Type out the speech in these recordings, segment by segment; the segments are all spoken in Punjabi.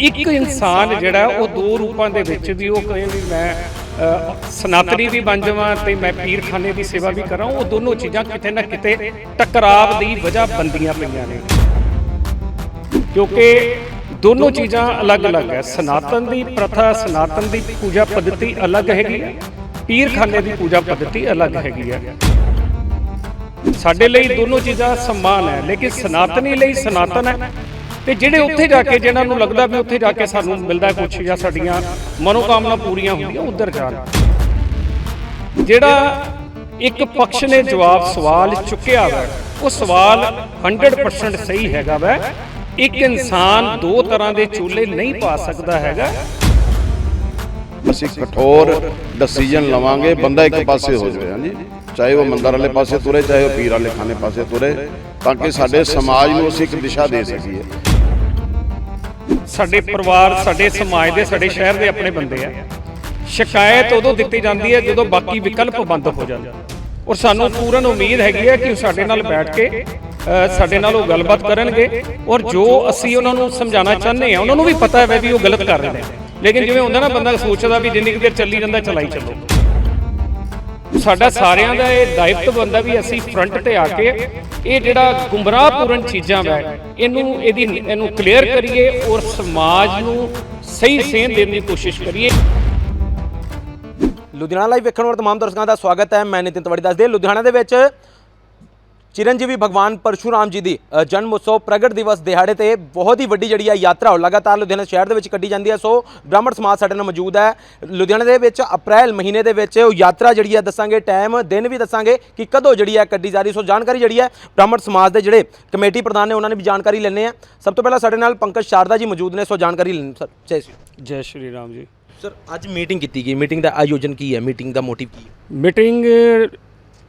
ਇੱਕ ਇਨਸਾਨ ਜਿਹੜਾ ਉਹ ਦੋ ਰੂਪਾਂ ਦੇ ਵਿੱਚ ਵੀ ਉਹ ਕਹਿੰਦੇ ਵੀ ਮੈਂ ਸਨਾਤਨੀ ਵੀ ਬਣ ਜਾਵਾਂ ਤੇ ਮੈਂ ਪੀਰਖਾਨੇ ਦੀ ਸੇਵਾ ਵੀ ਕਰਾਂ, ਉਹ ਦੋਨੋਂ ਚੀਜ਼ਾਂ ਕਿਤੇ ਨਾ ਕਿਤੇ ਟਕਰਾਵ ਦੀ ਵਜ੍ਹਾ ਬੰਦੀਆਂ ਪਈਆਂ ਨੇ। ਕਿਉਂਕਿ ਦੋਨੋਂ ਚੀਜ਼ਾਂ ਅਲੱਗ-ਅਲੱਗ ਹੈ। ਸਨਾਤਨ ਦੀ ਪ੍ਰਥਾ, ਸਨਾਤਨ ਦੀ ਪੂਜਾ ਪद्धਤੀ ਅਲੱਗ ਹੈਗੀ ਹੈ। ਪੀਰਖਾਨੇ ਦੀ ਪੂਜਾ ਪੱਧਤੀ ਅਲੱਗ ਹੈਗੀ ਹੈ। ਸਾਡੇ ਲਈ ਦੋਨੋਂ ਚੀਜ਼ਾਂ ਸਮਾਨ ਹੈ, ਲੇਕਿਨ ਸਨਾਤਨੀ ਲਈ ਸਨਾਤਨ ਹੈ। ਤੇ ਜਿਹੜੇ ਉੱਥੇ ਜਾ ਕੇ ਜਿਹਨਾਂ ਨੂੰ ਲੱਗਦਾ ਵੀ ਉੱਥੇ ਜਾ ਕੇ ਸਾਨੂੰ ਮਿਲਦਾ ਕੁਝ ਜਾਂ ਸਾਡੀਆਂ ਮਨੋਕਾਮਨਾ ਪੂਰੀਆਂ ਹੁੰਦੀਆਂ ਉੱਧਰ ਜਾਣ। ਜਿਹੜਾ ਇੱਕ ਪਕਸ਼ ਨੇ ਜਵਾਬ ਸਵਾਲ ਚੁੱਕਿਆ ਵਾ ਉਹ ਸਵਾਲ 100% ਸਹੀ ਹੈਗਾ ਵਾ। ਇੱਕ ਇਨਸਾਨ ਦੋ ਤਰ੍ਹਾਂ ਦੇ ਚੂਲੇ ਨਹੀਂ ਪਾ ਸਕਦਾ ਹੈਗਾ। ਅਸੀਂ ਕਠੋਰ ਡਿਸੀਜਨ ਲਵਾਂਗੇ ਬੰਦਾ ਇੱਕ ਪਾਸੇ ਹੋ ਜਾਵੇ ਹਾਂਜੀ। ਚਾਹੇ ਉਹ ਮੰਦਰ ਵਾਲੇ ਪਾਸੇ ਤੁਰੇ ਚਾਹੇ ਉਹ ਪੀਰ ਵਾਲੇ ਖਾਨੇ ਪਾਸੇ ਤੁਰੇ ਤਾਂ ਕਿ ਸਾਡੇ ਸਮਾਜ ਨੂੰ ਅਸੀਂ ਇੱਕ ਦਿਸ਼ਾ ਦੇ ਸਕੀਏ। ਸਾਡੇ ਪਰਿਵਾਰ, ਸਾਡੇ ਸਮਾਜ ਦੇ, ਸਾਡੇ ਸ਼ਹਿਰ ਦੇ ਆਪਣੇ ਬੰਦੇ ਆ। ਸ਼ਿਕਾਇਤ ਉਦੋਂ ਦਿੱਤੀ ਜਾਂਦੀ ਹੈ ਜਦੋਂ ਬਾਕੀ ਵਿਕਲਪ ਬੰਦ ਹੋ ਜਾਂਦੇ ਔਰ ਸਾਨੂੰ ਪੂਰਨ ਉਮੀਦ ਹੈਗੀ ਹੈ ਕਿ ਉਹ ਸਾਡੇ ਨਾਲ ਬੈਠ ਕੇ ਸਾਡੇ ਨਾਲ ਉਹ ਗੱਲਬਾਤ ਕਰਨਗੇ। ਔਰ ਜੋ ਅਸੀਂ ਉਹਨਾਂ ਨੂੰ ਸਮਝਾਉਣਾ ਚਾਹੁੰਦੇ ਆ, ਉਹਨਾਂ ਨੂੰ ਵੀ ਪਤਾ ਹੈ ਵੀ ਉਹ ਗਲਤ ਕਰ ਰਹੇ ਨੇ। ਲੇਕਿਨ ਜਿਵੇਂ ਹੁੰਦਾ ਨਾ, ਬੰਦਾ ਸੋਚਦਾ ਵੀ ਜਿੰਨੀ ਕੁ ਦੇਰ ਚੱਲੀ ਜਾਂਦਾ, ਚਲਾਈ ਚੱਲੋ। ਸਾਡਾ ਸਾਰਿਆਂ ਦਾ ਇਹ ਦਾਇਿਤਵ ਬੰਦਾ ਵੀ ਅਸੀਂ ਫਰੰਟ ਤੇ ਆ ਕੇ ਇਹ ਜਿਹੜਾ ਗੁੰਮਰਾਹਪੂਰਨ ਚੀਜ਼ਾਂ ਵੈ, ਇਹਨੂੰ, ਇਹਦੀ, ਇਹਨੂੰ ਕਲੀਅਰ ਕਰੀਏ ਔਰ ਸਮਾਜ ਨੂੰ ਸਹੀ ਸੇਧ ਦੇਣ ਦੀ ਕੋਸ਼ਿਸ਼ ਕਰੀਏ। ਲੁਧਿਆਣਾ ਲਾਈਵ ਵੇਖਣ ਵਾਲੇ ਤਮਾਮ ਦਰਸ਼ਕਾਂ ਦਾ ਸਵਾਗਤ ਹੈ। ਮੈਂ ਨਿਤਿਨ ਤਵੜੀ ਦੱਸਦੇ ਲੁਧਿਆਣਾ ਦੇ ਵਿੱਚ ਚਿਰੰਜੀਵੀ ਭਗਵਾਨ ਪਰਸ਼ੂਰਾਮ ਜੀ ਦੀ ਜਨਮ ਉਤਸਵ ਪ੍ਰਗਟ ਦਿਵਸ ਦਿਹਾੜੇ ਤੇ ਬਹੁਤ ਹੀ ਵੱਡੀ ਜਿਹੜੀ ਹੈ ਯਾਤਰਾ ਲਗਾਤਾਰ ਲੁਧਿਆਣਾ ਸ਼ਹਿਰ ਦੇ ਵਿੱਚ ਕੱਢੀ ਜਾਂਦੀ ਹੈ। ਸੋ ਬ੍ਰਾਹਮਣ ਸਮਾਜ ਸਾਡੇ ਨਾਲ ਮੌਜੂਦ ਹੈ। ਲੁਧਿਆਣਾ ਦੇ ਵਿੱਚ ਅਪ੍ਰੈਲ ਮਹੀਨੇ ਦੇ ਵਿੱਚ ਉਹ ਯਾਤਰਾ ਜਿਹੜੀ ਹੈ ਦੱਸਾਂਗੇ ਟਾਈਮ ਦਿਨ ਵੀ ਦੱਸਾਂਗੇ ਕਿ ਕਦੋਂ ਜਿਹੜੀ ਹੈ ਕੱਢੀ ਜਾ ਰਹੀ। ਸੋ ਜਾਣਕਾਰੀ ਜਿਹੜੀ ਹੈ ਬ੍ਰਾਹਮਣ ਸਮਾਜ ਦੇ ਜਿਹੜੇ ਕਮੇਟੀ ਪ੍ਰਧਾਨ ਨੇ ਉਹਨਾਂ ਨੇ ਵੀ ਜਾਣਕਾਰੀ ਲੈਣੇ ਆ ਸਭ ਤੋਂ ਪਹਿਲਾਂ ਸਾਡੇ ਨਾਲ ਪੰਕਜ ਸ਼ਾਰਦਾ ਜੀ ਮੌਜੂਦ ਨੇ ਸੋ ਜਾਣਕਾਰੀ ਲੈਣੀ ਸਰ ਜੈ ਸ਼੍ਰੀ ਜੈ ਸ਼੍ਰੀ ਰਾਮ ਜੀ। ਸਰ ਅੱਜ ਮੀਟਿੰਗ ਕੀਤੀ ਗਈ। ਮੀਟਿੰਗ ਦਾ ਆਯੋਜਨ ਕੀ ਹੈ? ਮੀਟਿੰਗ ਦਾ ਮੋਟਿਵ ਕੀ ਹੈ? ਮੀਟਿੰਗ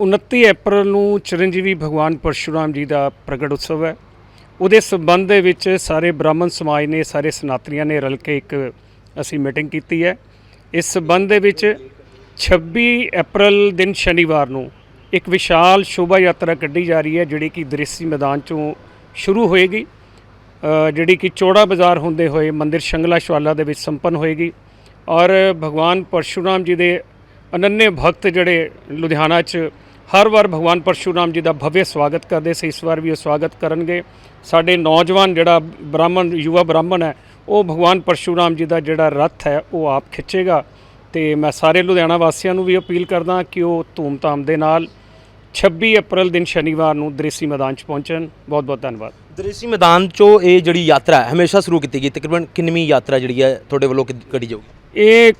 29 ਅਪ੍ਰੈਲ ਨੂੰ ਚਰਨਜੀਵੀ ਭਗਵਾਨ ਪਰਸ਼ੁਰਾਮ ਜੀ ਦਾ ਪ੍ਰਗਟ ਉਤਸਵ ਹੈ। ਉਹਦੇ ਸੰਬੰਧ ਦੇ ਵਿੱਚ ਸਾਰੇ ਬ੍ਰਾਹਮਣ ਸਮਾਜ ਨੇ, ਸਾਰੇ ਸਨਾਤਨੀਆਂ ਨੇ ਰਲ ਕੇ ਇੱਕ ਅਸੀਂ ਮੀਟਿੰਗ ਕੀਤੀ ਹੈ। ਇਸ ਸੰਬੰਧ ਦੇ ਵਿੱਚ 26 ਅਪ੍ਰੈਲ ਦਿਨ ਸ਼ਨੀਵਾਰ ਨੂੰ ਇੱਕ ਵਿਸ਼ਾਲ ਸ਼ੋਭਾ ਯਾਤਰਾ ਕੱਢੀ ਜਾ ਰਹੀ ਹੈ, ਜਿਹੜੀ ਕਿ ਦ੍ਰਿਸ਼ੀ ਮੈਦਾਨ ਚੋਂ ਸ਼ੁਰੂ ਹੋਏਗੀ। ਜਿਹੜੀ ਕਿ ਚੌੜਾ ਬਾਜ਼ਾਰ ਹੁੰਦੇ ਹੋਏ ਮੰਦਿਰ ਸ਼ੰਗਲਾ ਸ਼ਵਾਲਾ ਦੇ ਵਿੱਚ ਸੰਪੰਨ ਹੋਏਗੀ ਔਰ ਭਗਵਾਨ ਪਰਸ਼ੂਰਾਮ ਜੀ ਦੇ ਅਨੰਨੇ ਭਗਤ ਜਿਹੜੇ ਲੁਧਿਆਣਾ 'ਚ ਹਰ ਵਾਰ ਭਗਵਾਨ ਪਰਸ਼ੂਰਾਮ ਜੀ ਦਾ ਭਵਯ ਸਵਾਗਤ ਕਰਦੇ ਸੀ। ਇਸ ਵਾਰ ਵੀ ਉਹ ਸਵਾਗਤ ਕਰਨਗੇ। ਸਾਡੇ ਨੌਜਵਾਨ ਜਿਹੜਾ ਬ੍ਰਾਹਮਣ, ਯੁਵਾ ਬ੍ਰਾਹਮਣ ਹੈ, ਉਹ ਭਗਵਾਨ ਪਰਸ਼ੂਰਾਮ ਜੀ ਦਾ ਜਿਹੜਾ ਰੱਥ ਹੈ, ਉਹ ਆਪ ਖਿੱਚੇਗਾ। ਤੇ ਮੈਂ ਸਾਰੇ ਲੁਧਿਆਣਾ ਵਾਸੀਆਂ ਨੂੰ ਵੀ ਅਪੀਲ ਕਰਦਾ ਕਿ ਉਹ ਧੂਮਧਾਮ ਦੇ ਨਾਲ 26 ਅਪ੍ਰੈਲ ਦਿਨ ਸ਼ਨੀਵਾਰ ਨੂੰ ਦ੍ਰਿਸ਼ੀ ਮੈਦਾਨ 'ਚ ਪਹੁੰਚਣ। ਬਹੁਤ ਬਹੁਤ ਧੰਨਵਾਦ। ਦ੍ਰਿਸ਼ੀ ਮੈਦਾਨ ਚੋਂ ਇਹ ਜਿਹੜੀ ਯਾਤਰਾ ਹਮੇਸ਼ਾ ਸ਼ੁਰੂ ਕੀਤੀ ਗਈ। ਤਕਰੀਬਨ ਕਿੰਨਵੀਂ ਯਾਤਰਾ ਜਿਹੜੀ ਹੈ, ਤੁਹਾਡੇ ਵੱਲੋਂ ਕਿ- ਕੱਢੀ ਜਾਊਗੀ? ਇਹ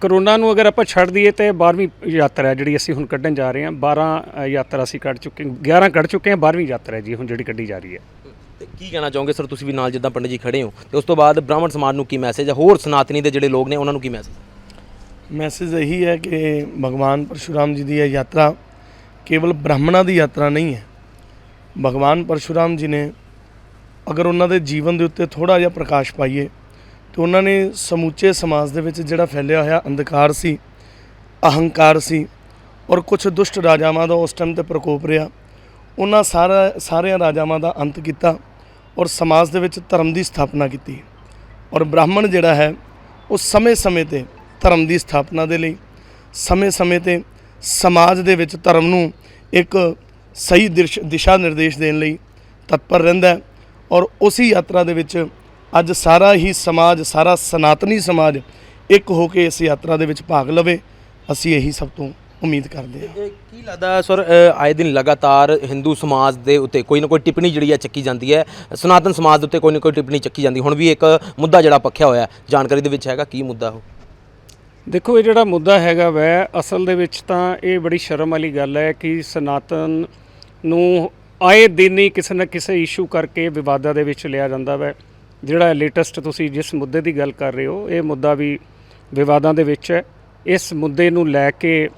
ਕਰੋਨਾ ਨੂੰ ਅਗਰ ਆਪਾਂ ਛੱਡ ਦਈਏ ਤੇ 12ਵੀਂ ਯਾਤਰਾ ਹੈ ਜਿਹੜੀ ਅਸੀਂ ਹੁਣ ਕੱਢਣ ਜਾ ਰਹੇ ਹਾਂ 12 ਅ, ਯਾਤਰਾ ਅਸੀਂ ਕੱਢ ਚੁੱਕੇ 11 ਕੱਢ ਚੁੱਕੇ ਹਾਂ 12ਵੀਂ ਯਾਤਰਾ ਹੈ ਜੀ ਹੁਣ ਜਿਹੜੀ ਕੱਢੀ ਜਾ ਰਹੀ ਹੈ। ਤੇ ਕੀ ਕਹਿਣਾ ਚਾਹੋਗੇ ਸਰ ਤੁਸੀਂ ਵੀ ਨਾਲ ਜਿੱਦਾਂ ਪੰਡਿਤ ਜੀ ਖੜੇ ਹੋ? ਤੇ ਉਸ ਤੋਂ ਬਾਅਦ ਬ੍ਰਾਹਮਣ ਸਮਾਜ ਨੂੰ ਕੀ ਮੈਸੇਜ ਹੈ? ਹੋਰ ਸਨਾਤਨੀ ਦੇ ਜਿਹੜੇ ਲੋਕ ਨੇ ਉਹਨਾਂ ਨੂੰ ਕੀ ਮੈਸੇਜ ਮੈਸੇਜ ਇਹੀ ਹੈ ਕਿ ਭਗਵਾਨ ਪਰਸ਼ੁਰਾਮ ਜੀ ਦੀ ਇਹ ਯਾਤਰਾ ਕੇਵਲ ਬ੍ਰਾਹਮਣਾਂ ਦੀ ਯਾਤਰਾ ਨਹੀਂ ਹੈ। ਭਗਵਾਨ ਪਰਸ਼ੁਰਾਮ ਜੀ ਨੇ ਅਗਰ ਉਹਨਾਂ ਦੇ ਜੀਵਨ ਦੇ ਉੱਤੇ ਥੋੜਾ ਜਿਹਾ ਪ੍ਰਕਾਸ਼ ਪਾਈਏ ਤੇ ਉਹਨਾਂ ਨੇ ਸਮੁੱਚੇ ਸਮਾਜ ਦੇ ਵਿੱਚ ਜਿਹੜਾ ਫੈਲਿਆ ਹੋਇਆ ਅੰਧਕਾਰ ਸੀ, ਅਹੰਕਾਰ ਸੀ ਔਰ ਕੁਝ ਦੁਸ਼ਟ ਰਾਜਾਵਾਂ ਦਾ ਉਸ ਟਾਈਮ ਤੇ ਪ੍ਰਕੋਪ ਰਿਹਾ। ਉਹਨਾਂ ਸਾਰਾ, ਸਾਰਿਆਂ ਰਾਜਾਵਾਂ ਦਾ ਅੰਤ ਕੀਤਾ ਔਰ ਸਮਾਜ ਦੇ ਵਿੱਚ ਧਰਮ ਦੀ ਸਥਾਪਨਾ ਕੀਤੀ ਔਰ ਬ੍ਰਾਹਮਣ ਜਿਹੜਾ ਹੈ, ਉਹ ਸਮੇਂ-ਸਮੇਂ ਤੇ ਧਰਮ ਦੀ ਸਥਾਪਨਾ ਦੇ ਲਈ, ਸਮੇਂ-ਸਮੇਂ ਤੇ ਸਮਾਜ ਦੇ ਵਿੱਚ ਧਰਮ ਨੂੰ ਇੱਕ ਸਹੀ ਦਿਸ਼- ਦਿਸ਼ਾ ਨਿਰਦੇਸ਼ ਦੇਣ ਲਈ ਤਤਪਰ ਰਹਿੰਦਾ ਔਰ ਉਸੇ ਯਾਤਰਾ ਦੇ ਵਿੱਚ ਅੱਜ ਸਾਰਾ ਹੀ ਸਮਾਜ ਸਾਰਾ ਸਨਾਤਨੀ ਸਮਾਜ ਇੱਕ ਹੋ ਕੇ ਇਸ ਯਾਤਰਾ ਦੇ ਵਿੱਚ ਭਾਗ ਲਵੇ ਅਸੀਂ ਇਹੀ ਸਭ ਤੋਂ ਉਮੀਦ ਕਰਦੇ ਹਾਂ। ਇਹ ਕੀ ਲੱਗਦਾ ਸਰ ਆਏ ਦਿਨ ਲਗਾਤਾਰ ਹਿੰਦੂ ਸਮਾਜ ਦੇ ਉੱਤੇ ਕੋਈ ਨਾ ਕੋਈ ਟਿੱਪਣੀ ਜਿਹੜੀ ਹੈ ਚੱਕੀ ਜਾਂਦੀ ਹੈ ਸਨਾਤਨ ਸਮਾਜ ਦੇ ਉੱਤੇ ਕੋਈ ਨਾ ਕੋਈ ਟਿੱਪਣੀ ਚੱਕੀ ਜਾਂਦੀ। ਹੁਣ ਵੀ ਇੱਕ ਮੁੱਦਾ ਜਿਹੜਾ ਪੱਖਿਆ ਹੋਇਆ ਜਾਣਕਾਰੀ ਦੇ ਵਿੱਚ ਹੈਗਾ ਕੀ ਮੁੱਦਾ ਉਹ? ਦੇਖੋ ਇਹ ਜਿਹੜਾ ਮੁੱਦਾ ਹੈਗਾ ਵੈ ਅਸਲ ਦੇ ਵਿੱਚ ਤਾਂ ਇਹ ਬੜੀ ਸ਼ਰਮ ਵਾਲੀ ਗੱਲ ਹੈ ਕਿ ਸਨਾਤਨ ਨੂੰ ਆਏ ਦਿਨ ਹੀ ਕਿਸੇ ਨਾ ਕਿਸੇ ਇਸ਼ੂ ਕਰਕੇ ਵਿਵਾਦਾਂ ਦੇ ਵਿੱਚ ਲਿਆ ਜਾਂਦਾ ਵੈ। ਜਿਹੜਾ ਲੇਟੈਸਟ ਤੁਸੀਂ ਜਿਸ ਮੁੱਦੇ ਦੀ ਗੱਲ ਕਰ ਰਹੇ ਹੋ, ਇਹ ਮੁੱਦਾ ਵੀ ਵਿਵਾਦਾਂ ਦੇ ਵਿੱਚ ਹੈ। ਇਸ ਮੁੱਦੇ ਨੂੰ ਲੈ ਕੇ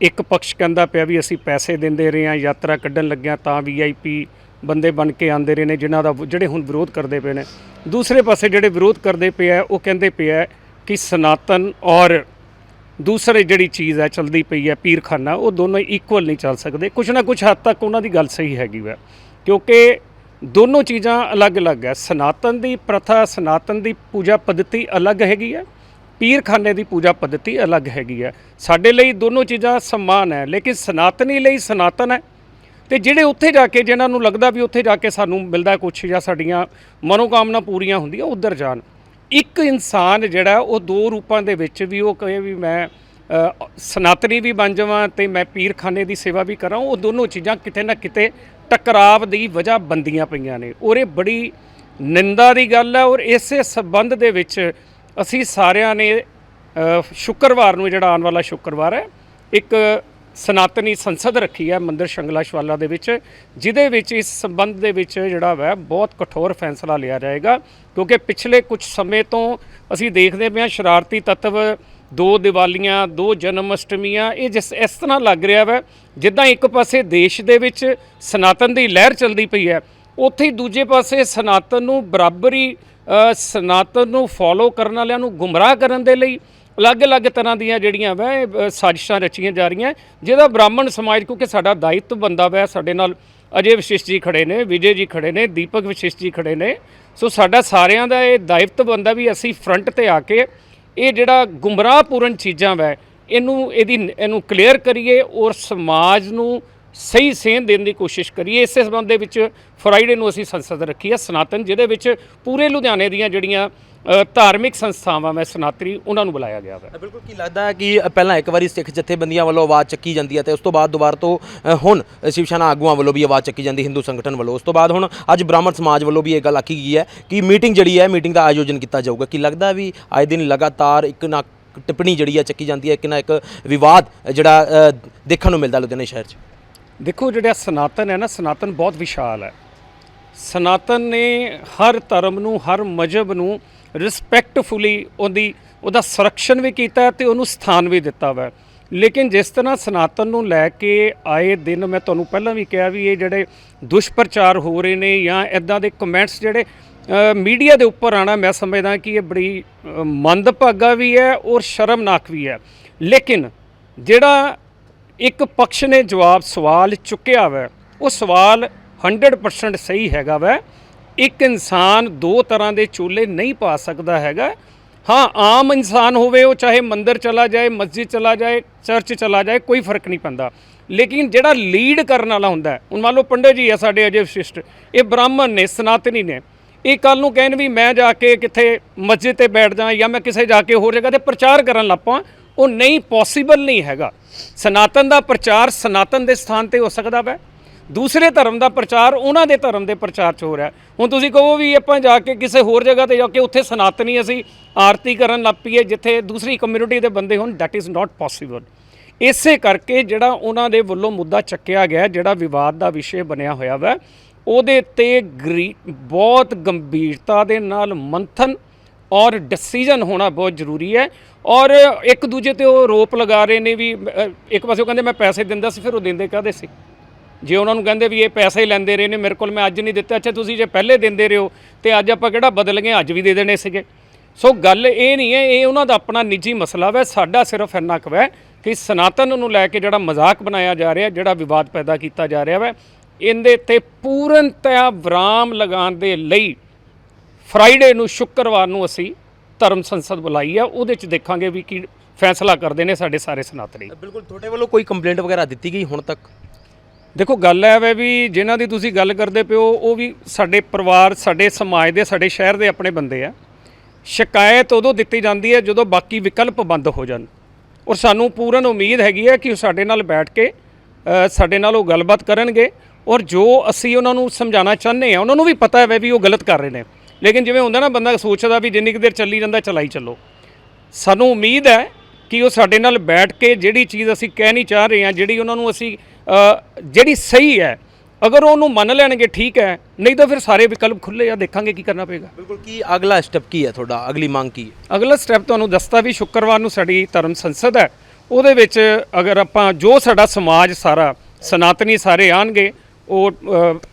ਇੱਕ ਪਕਸ਼ ਕਹਿੰਦਾ ਪਿਆ ਵੀ ਅਸੀਂ ਪੈਸੇ ਦਿੰਦੇ ਰਹੇ ਹਾਂ, ਯਾਤਰਾ ਕੱਢਣ ਲੱਗਿਆ ਤਾਂ ਵੀਆਈਪੀ ਬੰਦੇ ਬਣ ਕੇ ਆਂਦੇ ਰਹੇ ਨੇ, ਜਿਨ੍ਹਾਂ ਦਾ ਜਿਹੜੇ ਹੁਣ ਵਿਰੋਧ ਕਰਦੇ ਪਏ ਨੇ। ਦੂਸਰੇ ਪਾਸੇ ਜਿਹੜੇ ਵਿਰੋਧ ਕਰਦੇ ਪਏ ਆ, ਉਹ ਕਹਿੰਦੇ ਪਏ ਆ ਕਿ ਸਨਾਤਨ ਔਰ ਦੂਸਰੇ ਜਿਹੜੀ ਚੀਜ਼ ਹੈ, ਚਲਦੀ ਪਈ ਹੈ, ਪੀਰਖਾਨਾ, ਉਹ ਦੋਨੋਂ ਇਕੁਅਲ ਨਹੀਂ ਚੱਲ ਸਕਦੇ। ਕੁਝ ਨਾ ਕੁਝ ਹੱਦ ਤੱਕ ਉਹਨਾਂ ਦੀ ਗੱਲ ਸਹੀ ਹੈਗੀ ਵਾ ਕਿਉਂਕਿ ਦੋਨੋਂ ਚੀਜ਼ਾਂ ਅਲੱਗ-ਅਲੱਗ ਹੈ। ਸਨਾਤਨ ਦੀ ਪ੍ਰਥਾ, ਸਨਾਤਨ ਦੀ ਪੂਜਾ ਪद्धਤੀ ਅਲੱਗ ਹੈਗੀ ਹੈ। ਪੀਰਖਾਨੇ ਦੀ ਪੂਜਾ ਪੱਧਤੀ ਅਲੱਗ ਹੈਗੀ ਹੈ। ਸਾਡੇ ਲਈ ਦੋਨੋਂ ਚੀਜ਼ਾਂ ਸਮਾਨ ਹੈ, ਲੇਕਿਨ ਸਨਾਤਨੀ ਲਈ ਸਨਾਤਨ ਹੈ। ਤੇ ਜਿਹੜੇ ਉੱਥੇ ਜਾ ਕੇ, ਜਿਨ੍ਹਾਂ ਨੂੰ ਲੱਗਦਾ ਵੀ ਉੱਥੇ ਜਾ ਕੇ ਸਾਨੂੰ ਮਿਲਦਾ ਕੁਝ ਜਾਂ ਸਾਡੀਆਂ ਮਨੋਕਾਮਨਾ ਪੂਰੀਆਂ ਹੁੰਦੀਆਂ, ਉੱਧਰ ਜਾਣ। ਇੱਕ ਇਨਸਾਨ ਜਿਹੜਾ, ਉਹ ਦੋ ਰੂਪਾਂ ਦੇ ਵਿੱਚ ਵੀ ਉਹ ਕਹੇ ਵੀ ਮੈਂ ਸਨਾਤਨੀ ਵੀ ਬਣ ਜਾਵਾਂ ਤੇ ਮੈਂ ਪੀਰਖਾਨੇ ਦੀ ਸੇਵਾ ਵੀ ਕਰਾਂ, ਉਹ ਦੋਨੋਂ ਚੀਜ਼ਾਂ ਕਿਤੇ ਨਾ ਕਿਤੇ ਟਕਰਾਵ ਦੀ ਵਜ੍ਹਾ ਬੰਦੀਆਂ ਪਈਆਂ ਨੇ। ਔਰ ਇਹ ਬੜੀ ਨਿੰਦਾ ਦੀ ਗੱਲ ਹੈ ਔਰ ਇਸੇ ਸਬੰਧ ਦੇ ਵਿੱਚ ਅਸੀਂ ਸਾਰਿਆਂ ਨੇ ਸ਼ੁੱਕਰਵਾਰ ਨੂੰ ਜਿਹੜਾ ਆਉਣ ਵਾਲਾ ਸ਼ੁੱਕਰਵਾਰ ਹੈ, ਇੱਕ ਸਨਾਤਨੀ ਸੰਸਦ ਰੱਖੀ ਹੈ ਮੰਦਰ ਸ਼ੰਗਲਾ ਸ਼ਵਾਲਾ ਦੇ ਵਿੱਚ, ਜਿਹਦੇ ਵਿੱਚ ਇਸ ਸੰਬੰਧ ਦੇ ਵਿੱਚ ਜਿਹੜਾ ਵੈ ਬਹੁਤ ਕਠੋਰ ਫੈਸਲਾ ਲਿਆ ਜਾਏਗਾ, ਕਿਉਂਕਿ ਪਿਛਲੇ ਕੁਝ ਸਮੇਂ ਤੋਂ ਅਸੀਂ ਦੇਖਦੇ ਪਏ ਹਾਂ ਸ਼ਰਾਰਤੀ ਤੱਤਵ ਦੋ ਦੀਵਾਲੀਆਂ ਦੋ ਜਨਮ ਅਸ਼ਟਮੀਆਂ ਇਹ ਜਿਸ ਇਸ ਤਰ੍ਹਾਂ ਲੱਗ ਰਿਹਾ ਵੈ ਜਿੱਦਾਂ ਇੱਕ ਪਾਸੇ ਦੇਸ਼ ਦੇ ਵਿੱਚ ਸਨਾਤਨ ਦੀ ਲਹਿਰ ਚੱਲਦੀ ਪਈ ਹੈ ਉੱਥੇ ਹੀ ਦੂਜੇ ਪਾਸੇ ਸਨਾਤਨ ਨੂੰ ਬਰਾਬਰੀ ਸਨਾਤਨ ਨੂੰ ਫੋਲੋ ਕਰਨ ਵਾਲਿਆਂ ਨੂੰ ਗੁੰਮਰਾਹ ਕਰਨ ਦੇ ਲਈ ਅਲੱਗ-ਅਲੱਗ ਤਰ੍ਹਾਂ ਦੀਆਂ ਜਿਹੜੀਆਂ ਵੈ ਇਹ, ਸਾਜ਼ਿਸ਼ਾਂ ਰਚੀਆਂ ਜਾ ਰਹੀਆਂ ਜਿਹਦਾ ਬ੍ਰਾਹਮਣ ਸਮਾਜ ਕਿਉਂਕਿ ਸਾਡਾ ਦਾਇਿਤਵ ਬੰਦਾ ਵਾ ਸਾਡੇ ਨਾਲ ਅਜੇ ਵਿਸ਼ਿਸ਼ ਜੀ ਖੜੇ ਨੇ ਵਿਜੇ ਜੀ ਖੜੇ ਨੇ ਦੀਪਕ ਵਿਸ਼ਿਸ਼ ਜੀ ਖੜੇ ਨੇ ਸੋ ਸਾਡਾ ਸਾਰਿਆਂ ਦਾ ਇਹ ਦਾਇਿਤਵ ਬੰਦਾ ਵੀ ਅਸੀਂ ਫਰੰਟ ਤੇ ਆ ਕੇ ਇਹ ਜਿਹੜਾ ਗੁੰਮਰਾਹਪੂਰਨ ਚੀਜ਼ਾਂ ਵੈ ਇਹਨੂੰ ਇਹਦੀ ਇਹਨੂੰ ਕਲੀਅਰ ਕਰੀਏ ਔਰ ਸਮਾਜ ਨੂੰ ਸਹੀ ਸੇਧ ਦੇਣ ਦੀ ਕੋਸ਼ਿਸ਼ ਕਰੀਏ। ਇਸੇ ਸੰਬੰਧ ਦੇ ਵਿੱਚ ਫਰਾਈਡੇ ਨੂੰ ਅਸੀਂ ਸੰਸਦ ਰੱਖੀ ਹੈ ਸਨਾਤਨ, ਜਿਹਦੇ ਵਿੱਚ ਪੂਰੇ ਲੁਧਿਆਣੇ ਦੀਆਂ ਜਿਹੜੀਆਂ ਧਾਰਮਿਕ ਸੰਸਥਾਵਾਂ ਮੈਂ ਸਨਾਤਰੀ, ਉਹਨਾਂ ਨੂੰ ਬੁਲਾਇਆ ਗਿਆ ਹੈ ਬਿਲਕੁਲ, ਕੀ ਲੱਗਦਾ ਹੈ ਕਿ ਪਹਿਲਾਂ ਇੱਕ ਵਾਰੀ ਸਿੱਖ ਜਥੇਬੰਦੀਆਂ ਵੱਲੋਂ ਆਵਾਜ਼ ਚੱਕੀ ਜਾਂਦੀ ਹੈ ਤੇ ਉਸ ਤੋਂ ਬਾਅਦ ਦੁਬਾਰਾ ਤੋਂ ਹੁਣ ਸ਼ਿਵ ਸੈਨਾ ਆਗੂਆਂ ਵੱਲੋਂ ਵੀ ਆਵਾਜ਼ ਚੱਕੀ ਜਾਂਦੀ, ਹਿੰਦੂ ਸੰਗਠਨ ਵੱਲੋਂ। ਉਸ ਤੋਂ ਬਾਅਦ ਹੁਣ ਅੱਜ ਬ੍ਰਾਹਮਣ ਸਮਾਜ ਵੱਲੋਂ ਵੀ ਇਹ ਗੱਲ ਆਖੀ ਗਈ ਹੈ ਕਿ ਮੀਟਿੰਗ ਜਿਹੜੀ ਹੈ, ਮੀਟਿੰਗ ਦਾ ਆਯੋਜਨ ਕੀਤਾ ਜਾਊਗਾ। ਕੀ ਲੱਗਦਾ ਵੀ ਆਏ ਦਿਨ ਲਗਾਤਾਰ ਇੱਕ ਨਾ ਟਿੱਪਣੀ ਜਿਹੜੀ ਹੈ ਚੱਕੀ ਜਾਂਦੀ ਹੈ, ਇੱਕ ਨਾ ਇੱਕ ਵਿਵਾਦ ਜਿਹੜਾ ਦੇਖਣ ਨੂੰ ਮਿਲਦਾ ਲੁਧਿਆਣੇ ਸ਼ਹਿਰ 'ਚ? ਦੇਖੋ ਜਿਹੜਾ ਸਨਾਤਨ ਹੈ ਨਾ, ਸਨਾਤਨ ਬਹੁਤ ਵਿਸ਼ਾਲ ਹੈ। ਸਨਾਤਨ ਨੇ ਹਰ ਧਰਮ ਨੂੰ, ਹਰ ਮਜਹਬ ਨੂੰ ਰਿਸਪੈਕਟਫੁਲੀ ਉਹਦੀ, ਉਹਦਾ ਸੰਰਖਣ ਵੀ ਕੀਤਾ ਤੇ ਉਹਨੂੰ ਸਥਾਨ ਵੀ ਦਿੱਤਾ ਵਾ। ਲੇਕਿਨ ਜਿਸ ਤਰ੍ਹਾਂ ਸਨਾਤਨ ਨੂੰ ਲੈ ਕੇ ਆਏ ਦਿਨ ਮੈਂ ਤੁਹਾਨੂੰ ਪਹਿਲਾਂ ਵੀ ਕਿਹਾ ਵੀ ਇਹ ਜਿਹੜੇ ਦੁਸ਼ਪ੍ਰਚਾਰ ਹੋ ਰਹੇ ਨੇ ਜਾਂ ਇਦਾਂ ਦੇ ਕਮੈਂਟਸ ਜਿਹੜੇ ਮੀਡੀਆ ਦੇ ਉੱਪਰ ਆਣਾ ਮੈਂ ਸਮਝਦਾ ਕਿ ਇਹ ਬੜੀ ਮੰਦਭਾਗਾ ਵੀ ਹੈ ਔਰ ਸ਼ਰਮਨਾਕ ਵੀ ਹੈ। ਲੇਕਿਨ ਜਿਹੜਾ ਇੱਕ ਪਕਸ਼ ਨੇ ਜਵਾਬ ਸਵਾਲ ਚੁੱਕਿਆ ਵੈ। ਉਹ ਸਵਾਲ 100% ਸਹੀ ਹੈਗਾ ਵੈ। ਇੱਕ ਇਨਸਾਨ ਦੋ ਤਰ੍ਹਾਂ ਦੇ ਚੋਲੇ ਨਹੀਂ ਪਾ ਸਕਦਾ ਹੈਗਾ। ਹਾਂ ਆਮ ਇਨਸਾਨ ਹੋਵੇ ਉਹ ਚਾਹੇ ਮੰਦਰ ਚਲਾ ਜਾਏ ਮਸਜਿਦ ਚਲਾ ਜਾਏ ਚਰਚ ਚਲਾ ਜਾਏ ਕੋਈ ਫ਼ਰਕ ਨਹੀਂ ਪੈਂਦਾ। ਲੇਕਿਨ ਜਿਹੜਾ ਲੀਡ ਕਰਨ ਵਾਲਾ ਹੁੰਦਾ ਹੈ, ਹੁਣ ਮੰਨ ਲਓ ਪੰਡਤ ਜੀ ਆ ਸਾਡੇ ਅਜੇ ਵਿਸ਼ਿਸ਼ਟ ਇਹ ਬ੍ਰਾਹਮਣ ਨੇ ਸਨਾਤਨੀ ਨੇ। ਇਹ ਕੱਲ ਨੂੰ ਕਹਿਣ ਵੀ ਮੈਂ ਜਾ ਕੇ ਕਿੱਥੇ ਮਸਜਿਦ ਤੇ ਬੈਠ ਜਾ ਜਾਂ ਮੈਂ ਕਿਸੇ ਜਾ ਕੇ ਹੋਰ ਜਗ੍ਹਾ ਤੇ ਪ੍ਰਚਾਰ ਕਰਨ ਲੱਪਾਂ ਉਹ ਨਹੀਂ ਪੋਸੀਬਲ ਨਹੀਂ ਹੈਗਾ। ਸਨਾਤਨ ਦਾ ਪ੍ਰਚਾਰ ਸਨਾਤਨ ਦੇ ਸਥਾਨ ਤੇ ਹੋ ਸਕਦਾ ਵੈ। ਦੂਸਰੇ ਧਰਮ ਦਾ ਪ੍ਰਚਾਰ ਉਹਨਾਂ ਦੇ ਧਰਮ ਦੇ ਪ੍ਰਚਾਰ 'ਚ ਹੋ ਰਿਹਾ। ਹੁਣ ਤੁਸੀਂ ਕਹੋ ਵੀ ਆਪਾਂ ਜਾ ਕੇ ਕਿਸੇ ਹੋਰ ਜਗ੍ਹਾ ਤੇ ਜਾ ਕੇ ਉੱਥੇ ਸਨਾਤਨੀ ਅਸੀਂ ਆਰਤੀ ਕਰਨ ਲੱਗ ਪਈਏ ਜਿੱਥੇ ਦੂਸਰੀ ਕਮਿਊਨਿਟੀ ਦੇ ਬੰਦੇ ਹੋਣ ਦੈਟ ਇਜ਼ ਨਾਟ ਪੋਸੀਬਲ ਇਸੇ ਕਰਕੇ ਜਿਹੜਾ ਉਹਨਾਂ ਦੇ ਵੱਲੋਂ ਮੁੱਦਾ ਚੱਕਿਆ ਗਿਆ ਜਿਹੜਾ ਵਿਵਾਦ ਦਾ ਵਿਸ਼ੇ ਬਣਿਆ ਹੋਇਆ ਵਾ, ਉਹਦੇ ਤੇ ਗਰੀ- ਬਹੁਤ ਗੰਭੀਰਤਾ ਦੇ ਨਾਲ ਮੰਥਨ ਔਰ ਡਿਸੀਜਨ ਹੋਣਾ ਬਹੁਤ ਜ਼ਰੂਰੀ ਹੈ। ਔਰ ਇੱਕ ਦੂਜੇ ਤੇ ਉਹ ਰੋਪ ਲਗਾ ਰਹੇ ਨੇ ਵੀ ਅ, ਇੱਕ ਪਾਸੇ ਉਹ ਕਹਿੰਦੇ ਮੈਂ ਪੈਸੇ ਦਿੰਦਾ ਸੀ ਫਿਰ ਉਹ ਦਿੰਦੇ ਕਾਹਦੇ ਸੀ? ਜੇ ਉਹਨਾਂ ਨੂੰ ਕਹਿੰਦੇ ਵੀ ਇਹ ਪੈਸੇ ਹੀ ਲੈਂਦੇ ਰਹੇ ਨੇ ਮੇਰੇ ਕੋਲ ਮੈਂ ਅੱਜ ਨਹੀਂ ਦਿੱਤਾ। ਅੱਛਾ ਤੁਸੀਂ ਜੇ ਪਹਿਲੇ ਦਿੰਦੇ ਰਹੇ ਹੋ ਤੇ ਅੱਜ ਆਪਾਂ ਕਿਹੜਾ ਬਦਲ ਗਏ ਅੱਜ ਵੀ ਦੇ ਦੇਣੇ ਸੀਗੇ। ਸੋ ਗੱਲ ਇਹ ਨਹੀਂ ਹੈ ਇਹ ਉਹਨਾਂ ਦਾ ਆਪਣਾ ਨਿੱਜੀ ਮਸਲਾ ਵੈ ਸਾਡਾ ਸਿਰਫ ਇੰਨਾ ਕੁ ਵੈ ਕਿ ਸਨਾਤਨ ਨੂੰ ਲੈ ਕੇ ਜਿਹੜਾ ਮਜ਼ਾਕ ਬਣਾਇਆ ਜਾ ਰਿਹਾ ਜਿਹੜਾ ਵਿਵਾਦ ਪੈਦਾ ਕੀਤਾ ਜਾ ਰਿਹਾ ਵੈ ਇਹਦੇ ਤੇ ਪੂਰਨਤਿਆ ਵਿਰਾਮ ਲਗਾਉਣ ਦੇ ਲਈ ਫਰਾਈਡੇ ਨੂੰ ਸ਼ੁੱਕਰਵਾਰ ਨੂੰ ਅਸੀਂ ਧਰਮ ਸੰਸਦ ਬੁਲਾਈ ਆ। ਉਹਦੇ ਚ ਦੇਖਾਂਗੇ ਵੀ ਕੀ ਫੈਸਲਾ ਕਰਦੇ ਨੇ ਸਾਡੇ ਸਾਰੇ ਸਨਾਤਨੀ। ਬਿਲਕੁਲ ਤੁਹਾਡੇ ਵੱਲੋਂ ਕੋਈ ਕੰਪਲੇਂਟ ਵਗੈਰਾ ਦਿੱਤੀ ਗਈ ਹੁਣ ਤੱਕ? ਦੇਖੋ ਗੱਲ ਇਹ ਹੈ ਵੀ ਜਿਨ੍ਹਾਂ ਦੀ ਤੁਸੀਂ ਗੱਲ ਕਰਦੇ ਪਿਓ ਉਹ ਵੀ ਸਾਡੇ ਪਰਿਵਾਰ ਸਾਡੇ ਸਮਾਜ ਦੇ ਸਾਡੇ ਸ਼ਹਿਰ ਦੇ ਆਪਣੇ ਬੰਦੇ ਆ। ਸ਼ਿਕਾਇਤ ਉਦੋਂ ਦਿੱਤੀ ਜਾਂਦੀ ਹੈ ਜਦੋਂ ਬਾਕੀ ਵਿਕਲਪ ਬੰਦ ਹੋ ਜਾਣ। ਔਰ ਸਾਨੂੰ ਪੂਰਨ ਉਮੀਦ ਹੈਗੀ ਹੈ ਕਿ ਉਹ ਸਾਡੇ ਨਾਲ ਬੈਠ ਕੇ ਸਾਡੇ ਨਾਲ ਉਹ ਗੱਲਬਾਤ ਕਰਨਗੇ। ਔਰ ਜੋ ਅਸੀਂ ਉਹਨਾਂ ਨੂੰ ਸਮਝਾਉਣਾ ਚਾਹੁੰਦੇ ਆ ਉਹਨਾਂ ਨੂੰ ਵੀ ਪਤਾ ਹੈ ਵੀ ਉਹ ਗਲਤ ਕਰ ਰਹੇ ਨੇ। ਲੇਕਿਨ ਜਿਵੇਂ ਹੁੰਦਾ ਨਾ ਬੰਦਾ ਸੋਚਦਾ ਵੀ ਜਿੰਨੀ ਕੁ ਦੇਰ ਚੱਲੀ ਜਾਂਦਾ ਚਲਾਈ ਚੱਲੋ। ਸਾਨੂੰ ਉਮੀਦ ਹੈ ਕਿ ਉਹ ਸਾਡੇ ਨਾਲ ਬੈਠ ਕੇ ਜਿਹੜੀ ਚੀਜ਼ ਅਸੀਂ ਕਹਿਣੀ ਚਾਹ ਰਹੇ ਹਾਂ ਜਿਹੜੀ ਉਹਨਾਂ ਨੂੰ ਅਸੀਂ ਜਿਹੜੀ ਸਹੀ ਹੈ ਅਗਰ ਉਹ ਉਹਨੂੰ ਮੰਨ ਲੈਣਗੇ ਠੀਕ ਹੈ ਨਹੀਂ ਤਾਂ ਫਿਰ ਸਾਰੇ ਵਿਕਲਪ ਖੁੱਲੇ ਆ ਦੇਖਾਂਗੇ ਕੀ ਕਰਨਾ ਪਏਗਾ। ਬਿਲਕੁਲ ਕੀ ਅਗਲਾ ਸਟੈਪ ਕੀ ਹੈ ਤੁਹਾਡਾ? ਅਗਲੀ ਮੰਗ ਕੀ ਹੈ? ਅਗਲਾ ਸਟੈਪ ਤੁਹਾਨੂੰ ਦੱਸਤਾ ਵੀ ਸ਼ੁੱਕਰਵਾਰ ਨੂੰ ਸਾਡੀ ਧਰਮ ਸੰਸਦ ਹੈ। ਉਹਦੇ ਵਿੱਚ ਅਗਰ ਆਪਾਂ ਜੋ ਸਾਡਾ ਸਮਾਜ ਸਾਰਾ ਸਨਾਤਨੀ ਸਾਰੇ ਆਣਗੇ ਉਹ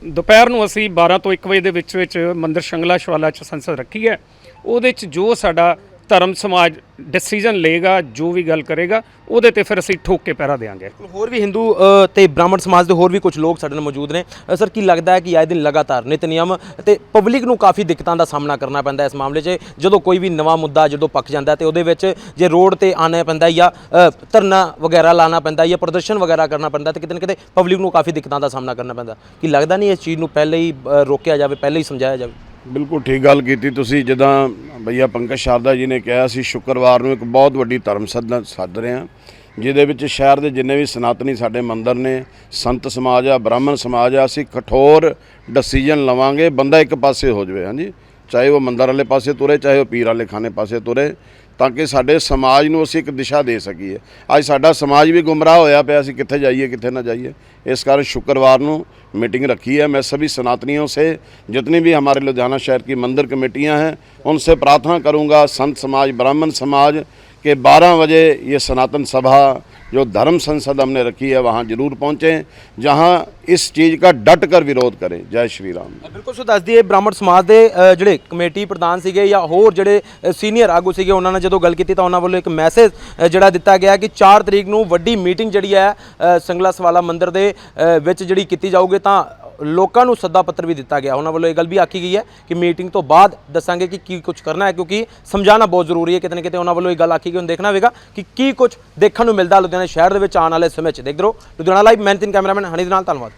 ਦੁਪਹਿਰ ਨੂੰ ਅਸੀਂ 12 ਤੋਂ 1 ਵਜੇ ਦੇ ਵਿੱਚ ਵਿੱਚ ਮੰਦਰ ਸ਼ੰਗਲਾ ਸ਼ਵਾਲਾ ਚ ਸੰਸਦ ਰੱਖੀ ਹੈ। ਉਹਦੇ ਚ ਜੋ ਸਾਡਾ ਧਰਮ ਸਮਾਜ ਡਿਸੀਜਨ ਲਏਗਾ ਜੋ ਵੀ ਗੱਲ ਕਰੇਗਾ ਉਹਦੇ ਤੇ ਫਿਰ ਅਸੀਂ ਠੋਕ ਕੇ ਪਹਿਰਾ ਦੇਵਾਂਗੇ। ਹੋਰ ਵੀ ਹਿੰਦੂ ਅ, ਤੇ ਬ੍ਰਾਹਮਣ ਸਮਾਜ ਦੇ ਹੋਰ ਵੀ ਕੁਝ ਲੋਕ ਸਾਡੇ ਨਾਲ ਮੌਜੂਦ ਨੇ। ਸਰ ਕੀ ਲੱਗਦਾ ਹੈ ਕਿ ਆਏ ਦਿਨ ਲਗਾਤਾਰ ਨਿਤ ਨਿਯਮ ਤੇ ਪਬਲਿਕ ਨੂੰ ਕਾਫੀ ਦਿੱਕਤਾਂ ਦਾ ਸਾਹਮਣਾ ਕਰਨਾ ਪੈਂਦਾ ਇਸ ਮਾਮਲੇ 'ਚ? ਜਦੋਂ ਕੋਈ ਵੀ ਨਵਾਂ ਮੁੱਦਾ ਜਦੋਂ ਪੱਕ ਜਾਂਦਾ ਹੈ ਤੇ ਉਹਦੇ ਵਿੱਚ ਜੇ ਰੋਡ ਤੇ ਆਣਾ ਪੈਂਦਾ ਜਾਂ ਧਰਨਾ ਵਗੈਰਾ ਲਾਣਾ ਪੈਂਦਾ ਜਾਂ ਪ੍ਰਦਰਸ਼ਨ ਵਗੈਰਾ ਕਰਨਾ ਪੈਂਦਾ ਹੈ ਤੇ ਕਿਤੇ ਨਾ ਕਿਤੇ ਪਬਲਿਕ ਨੂੰ ਕਾਫੀ ਦਿੱਕਤਾਂ ਦਾ ਸਾਹਮਣਾ ਕਰਨਾ ਪੈਂਦਾ। ਕੀ ਲੱਗਦਾ ਨਹੀਂ ਇਸ ਚੀਜ਼ ਨੂੰ ਪਹਿਲੇ ਹੀ ਰੋਕਿਆ ਜਾਵੇ ਪਹਿਲੇ ਹੀ ਸਮਝਾਇਆ ਜਾਵੇ? ਬਿਲਕੁਲ ਠੀਕ ਗੱਲ ਕੀਤੀ ਤੁਸੀਂ, ਜਿੱਦਾਂ ਭਈਆ ਪੰਕਜ ਸ਼ਾਰਦਾ ਜੀ ਨੇ ਕਿਹਾ ਸੀ, ਸ਼ੁੱਕਰਵਾਰ ਨੂੰ ਇੱਕ ਬਹੁਤ ਵੱਡੀ ਧਰਮ ਸੱਦਾ ਸੱਦ ਰਹੇ ਹਾਂ, ਜਿਹਦੇ ਵਿੱਚ ਸ਼ਹਿਰ ਦੇ ਜਿੰਨੇ ਵੀ ਸਨਾਤਨੀ ਸਾਡੇ ਮੰਦਰ ਨੇ, ਸੰਤ ਸਮਾਜ ਆ, ਬ੍ਰਾਹਮਣ ਸਮਾਜ ਆ, ਅਸੀਂ ਕਠੋਰ ਡਿਸੀਜਨ ਲਵਾਂਗੇ, ਬੰਦਾ ਇੱਕ ਪਾਸੇ ਹੋ ਜਾਵੇ, ਹਾਂਜੀ, ਚਾਹੇ ਉਹ ਮੰਦਰ ਵਾਲੇ ਪਾਸੇ ਤੁਰੇ, ਚਾਹੇ ਉਹ ਪੀਰ ਵਾਲੇ ਖਾਨੇ ਪਾਸੇ ਤੁਰੇ ਤਾਂ ਕਿ ਸਾਡੇ ਸਮਾਜ ਨੂੰ ਅਸੀਂ ਇੱਕ ਦਿਸ਼ਾ ਦੇ ਸਕੀਏ ਅੱਜ ਸਾਡਾ ਸਮਾਜ ਵੀ ਗੁੰਮਰਾਹ ਹੋਇਆ ਪਿਆ ਅਸੀਂ ਕਿੱਥੇ ਜਾਈਏ ਕਿੱਥੇ ਨਾ ਜਾਈਏ ਇਸ ਕਾਰਨ ਸ਼ੁੱਕਰਵਾਰ ਨੂੰ मीटिंग रखी है मैं सभी सनातनियों से जितनी भी हमारे लुधियाना शहर की मंदिर कमेटियां हैं उनसे प्रार्थना करूंगा संत समाज ब्राह्मण समाज के 12 बजे ये सनातन सभा जो धर्म संसद हमने रखी है वहाँ जरूर पहुँचें जहाँ इस चीज़ का डट कर विरोध करें जय श्री राम ਬਿਲਕੁਲ ਸੋ ਦੱਸ ਦਈਏ ਬ੍ਰਾਹਮਣ ਸਮਾਜ ਦੇ ਅ, ਜਿਹੜੇ ਕਮੇਟੀ ਪ੍ਰਧਾਨ ਸੀਗੇ ਜਾਂ ਹੋਰ ਜਿਹੜੇ ਸੀਨੀਅਰ ਆਗੂ ਸੀਗੇ ਉਹਨਾਂ ਨਾਲ ਜਦੋਂ ਗੱਲ ਕੀਤੀ ਤਾਂ ਉਹਨਾਂ ਵੱਲੋਂ ਇੱਕ ਮੈਸੇਜ ਜਿਹੜਾ ਦਿੱਤਾ ਗਿਆ ਕਿ 4 ਤਰੀਕ ਨੂੰ ਵੱਡੀ ਮੀਟਿੰਗ ਜਿਹੜੀ ਹੈ ਅ, ਸੰਗਲਾ ਸਵਾਲਾ ਮੰਦਿਰ ਦੇ ਅ, ਵਿੱਚ ਜਿਹੜੀ ਕੀਤੀ ਜਾਊਗੀ ਤਾਂ ਲੋਕਾਂ ਨੂੰ ਸੱਦਾ ਪੱਤਰ ਵੀ ਦਿੱਤਾ ਗਿਆ। ਉਹਨਾਂ ਵੱਲੋਂ ਇਹ ਗੱਲ ਵੀ ਆਖੀ ਗਈ ਹੈ ਕਿ ਮੀਟਿੰਗ ਤੋਂ ਬਾਅਦ ਦੱਸਾਂਗੇ ਕਿ ਕੀ ਕੁਝ ਕਰਨਾ ਹੈ, ਕਿਉਂਕਿ ਸਮਝਾਉਣਾ ਬਹੁਤ ਜ਼ਰੂਰੀ ਹੈ। ਕਿਤੇ ਨਾ ਕਿਤੇ ਉਹਨਾਂ ਵੱਲੋਂ ਇਹ ਗੱਲ ਆਖੀ ਗਈ, ਹੁਣ ਦੇਖਣਾ ਹੋਵੇਗਾ ਕਿ ਕੀ ਕੁਝ ਦੇਖਣ ਨੂੰ ਮਿਲਦਾ ਲੁਧਿਆਣਾ ਸ਼ਹਿਰ ਦੇ ਵਿੱਚ ਆਉਣ ਵਾਲੇ ਸਮੇਂ 'ਚ। ਦੇਖਦੇ ਰਹੋ। ਲੁਧਿਆਣਾ ਲਾਈਵ ਮੈਂ ਕੈਮਰਾਮੈਨ, ਹਨੀ ਦੇ ਨਾਲ, ਧੰਨਵਾਦ।